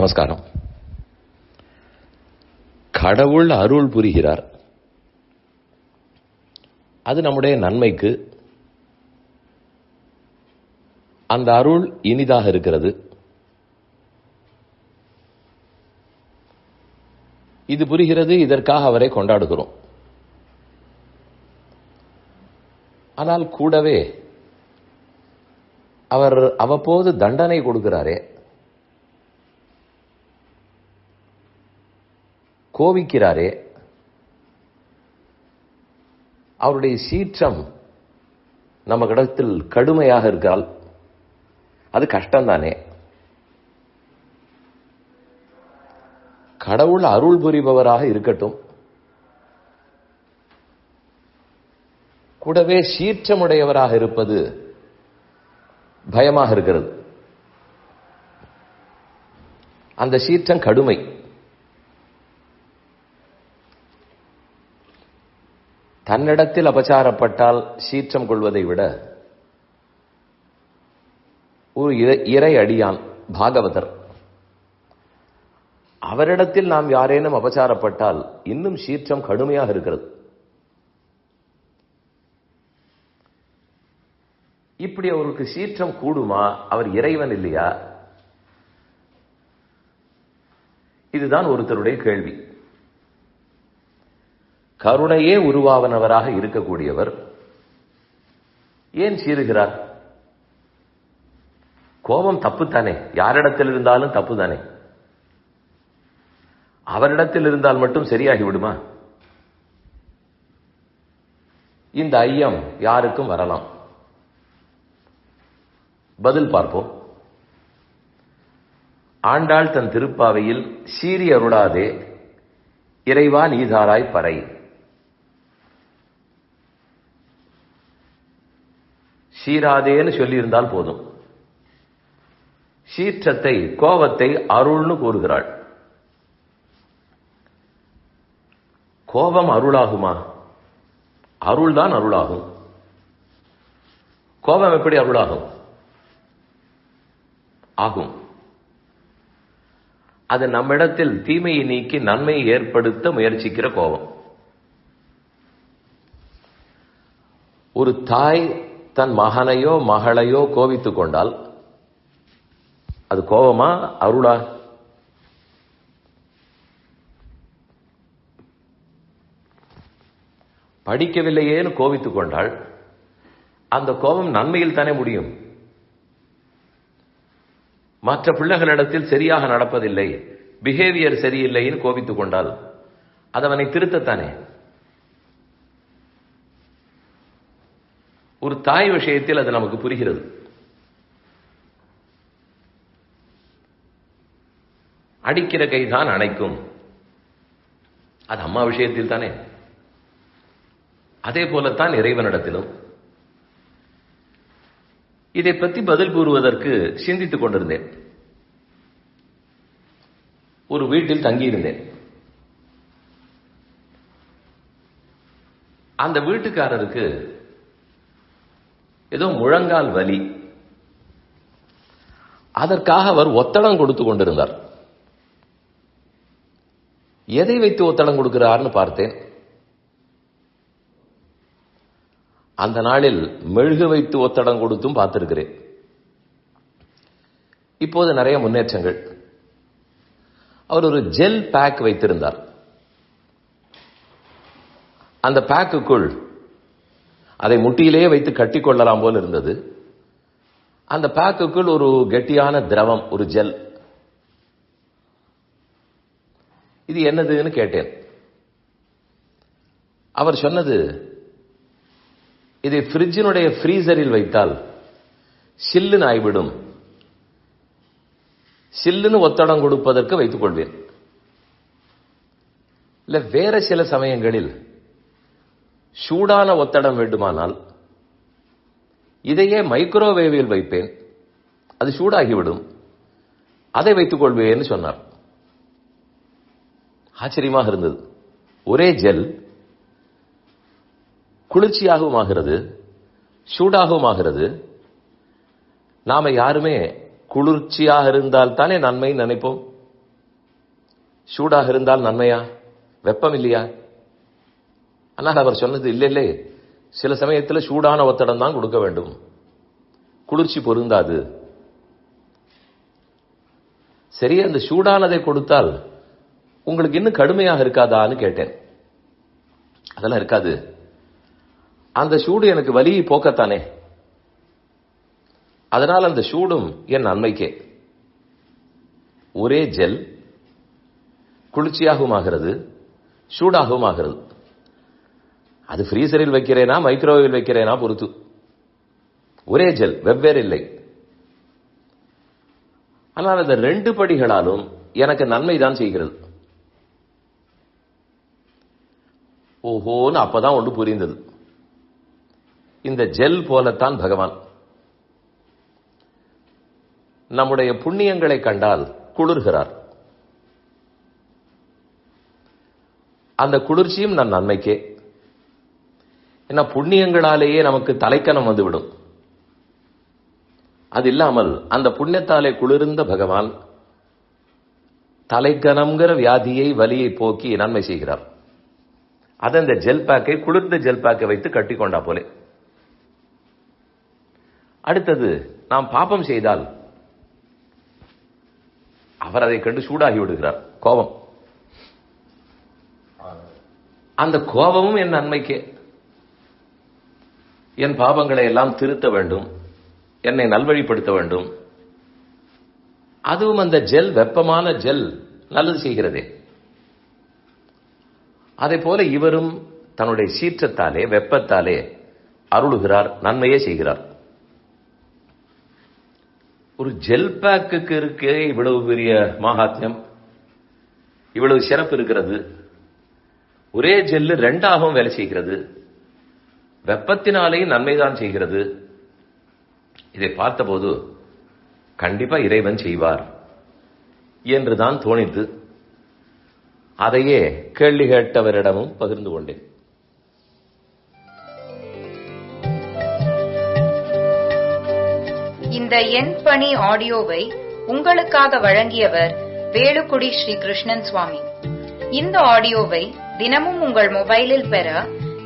நமஸ்காரம். கடவுள் அருள் புரிகிறார். அது நம்முடைய நன்மைக்கு அந்த அருள் இனிதாக இருக்கிறது. இது புரிகிறது இதற்காக அவரை கொண்டாடுகிறோம். ஆனால் கூடவே அவர் அவ்வப்போது தண்டனை கொடுக்கிறாரே. கோவிக்கிறாரே அவருடைய சீற்றம் நம்ம கடத்தில் கடுமையாக இருக்கால் அது கஷ்டம்தானே? கடவுள் அருள் புரிபவராக இருக்கட்டும் கூடவே சீற்றமுடையவராக இருப்பது பயமாக இருக்கிறது. அந்த சீற்றம் கடுமை. தன்னிடத்தில் அபச்சாரப்பட்டால் சீற்றம் கொள்வதை விட ஒரு இறை அடியான் பாகவதர். அவரிடத்தில் நாம் யாரேனும் அபச்சாரப்பட்டால் இன்னும் சீற்றம் கடுமையாக இருக்கிறது. இப்படி அவருக்கு சீற்றம் கூடுமா? அவர் இறைவன் இல்லையா? இதுதான் ஒருத்தருடைய கேள்வி. கருணையே உருவாவனவராக இருக்கக்கூடியவர் ஏன் சீருகிறார் கோபம் தப்பு தானே யாரிடத்தில் இருந்தாலும் தப்பு தானே அவரிடத்தில் இருந்தால் மட்டும் சரியாகி விடுமா? இந்த ஐயம் யாருக்கும் வரலாம். பதில் பார்ப்போம். ஆண்டாள் தன் திருப்பாவையில் சீறி அருளாதே இறைவா நீதாராய் பறை சீராதேன்னு சொல்லியிருந்தால் போதும். சீற்றத்தை கோபத்தை அருள்னு கூறுகிறாள். கோபம் அருளாகுமா? அருள் தான் அருளாகும். கோபம் எப்படி அருளாகும்? ஆகும். அது நம்மிடத்தில் தீமையை நீக்கி நன்மையை ஏற்படுத்த முயற்சிக்கிற கோபம். ஒரு தாய் தன் மகனையோ மகளையோ கோபித்துக் கொண்டால் அது கோபமா அருளா? படிக்கவில்லையேன்னு கோபித்துக் கொண்டால் அந்த கோபம் நன்மையில் தானே முடியும். மற்ற பிள்ளைகளிடத்தில் சரியாக நடப்பதில்லை. பிஹேவியர் சரியில்லைன்னு கோபித்துக் கொண்டால் அது அவனை திருத்தத்தானே? ஒரு தாய் விஷயத்தில் அது நமக்கு புரிகிறது. அடிக்கிற கைதான் அணைக்கும். அது அம்மா விஷயத்தில் தானே. அதே போலத்தான் இறைவனிடத்திலும். இதை பற்றி பதில் கூறுவதற்கு சிந்தித்துக் கொண்டிருந்தேன். ஒரு வீட்டில் தங்கியிருந்தேன். அந்த வீட்டுக்காரருக்கு ஏதோ முழங்கால் வலி. அதற்காக அவர் ஒத்தடம் கொடுத்து கொண்டிருந்தார். எதை வைத்து ஒத்தடம் கொடுக்கிறார்னு பார்த்தேன். அந்த நாளில் மெழுகு வைத்து ஒத்தடம் கொடுத்தும் பார்த்திருக்கிறேன். இப்போது நிறைய முன்னேற்றங்கள். அவர் ஒரு ஜெல் பேக் வைத்திருந்தார். அந்த பேக்குக்குள் அதை முட்டியிலேயே வைத்து கட்டி கொள்ளலாம் போல் இருந்தது. அந்த பேக்குக்குள் ஒரு கெட்டியான திரவம் ஒரு ஜெல். இது என்னதுன்னு கேட்டேன். அவர் சொன்னது இதை பிரிட்ஜினுடைய ஃப்ரீசரில் வைத்தால் சில்லுன்னு ஆய்விடும். சில்லுன்னு ஒத்தடம் கொடுப்பதற்கு வைத்துக் கொள்வேன். இல்ல வேற சில சமயங்களில் சூடான ஒத்தடம் வேண்டுமானால் இதையே மைக்ரோவேவில் வைப்பேன். அது சூடாகிவிடும். அதை வைத்துக் கொள்வேன்னு சொன்னார். ஆச்சரியமாக இருந்தது. ஒரே ஜெல் குளிர்ச்சியாகவும் ஆகிறது சூடாகவும் ஆகிறது நாம யாருமே குளிர்ச்சியாக இருந்தால் தானே நன்மை நினைப்போம்? சூடாக இருந்தால் நன்மையா? வெப்பம் இல்லையா? ஆனால் அவர் சொன்னது இல்லை இல்லை சில சமயத்தில் சூடான ஒத்தடம் தான் கொடுக்க வேண்டும். குளிர்ச்சி பொருந்தாது. சரி அந்த சூடானதை கொடுத்தால் உங்களுக்கு இன்னும் கடுமையாக இருக்காதான்னு கேட்டேன். அதெல்லாம் இருக்காது. அந்த சூடு எனக்கு வலியை போக்கத்தானே. அதனால் அந்த சூடும் என் நன்மைக்கே. ஒரே ஜெல் குளிர்ச்சியாகவும் ஆகிறது சூடாகவும் ஆகிறது. அது ஃப்ரீசரில் வைக்கிறேனா மைக்ரோவேவில் வைக்கிறேனா பொறுத்து. ஒரே ஜெல் வெவ்வேறு இல்லை. ஆனால் அந்த ரெண்டு படிகளாலும் எனக்கு நன்மை தான் செய்கிறது. ஓஹோன்னு அப்பதான் ஒன்று புரிந்தது. இந்த ஜெல் போலத்தான் பகவான். நம்முடைய புண்ணியங்களை கண்டால் குளிர்கிறார். அந்த குளிர்ச்சியும் நான் நன்மைக்கே. ஏன்னா புண்ணியங்களாலேயே நமக்கு தலைக்கணம் வந்துவிடும். அது இல்லாமல் அந்த புண்ணியத்தாலே குளிர்ந்த பகவான் தலைக்கணம்ங்கிற வியாதியை வலியை போக்கி நன்மை செய்கிறார். அதை அந்த ஜெல் பேக்கை குளிர்ந்த ஜெல் பேக்கை வைத்து கட்டி கொண்டா போலே. அடுத்தது நாம் பாப்பம் செய்தால் அவர் அதை கண்டு சூடாகி விடுகிறார். கோபம். அந்த கோபமும் என் நன்மைக்கே. என் பாவங்களை எல்லாம் திருத்த வேண்டும் என்னை நல்வழிப்படுத்த வேண்டும். அதுவும் அந்த ஜெல் வெப்பமான ஜெல் நல்லது செய்கிறதே. அதே போல இவரும் தன்னுடைய சீற்றத்தாலே வெப்பத்தாலே அருளுகிறார் நன்மையே செய்கிறார். ஒரு ஜெல் பேக்குக்கு இருக்கே இவ்வளவு பெரிய மகாத்மியம் இவ்வளவு சிறப்பு இருக்கிறது. ஒரே ஜெல்லு ரெண்டாகவும் வேலை செய்கிறது. வெப்பத்தினாலேயும் நன்மைதான் செய்கிறது. இதை பார்த்தபோது கண்டிப்பா இறைவன் செய்வார் என்றுதான் தோணித்து அதையே கேள்வி கேட்டவரிடமும் பகிர்ந்து கொண்டேன். இந்த எண் பணி ஆடியோவை உங்களுக்காக வழங்கியவர் வேலுக்குடி ஸ்ரீ கிருஷ்ணன் சுவாமி. இந்த ஆடியோவை தினமும் உங்கள் மொபைலில் பெற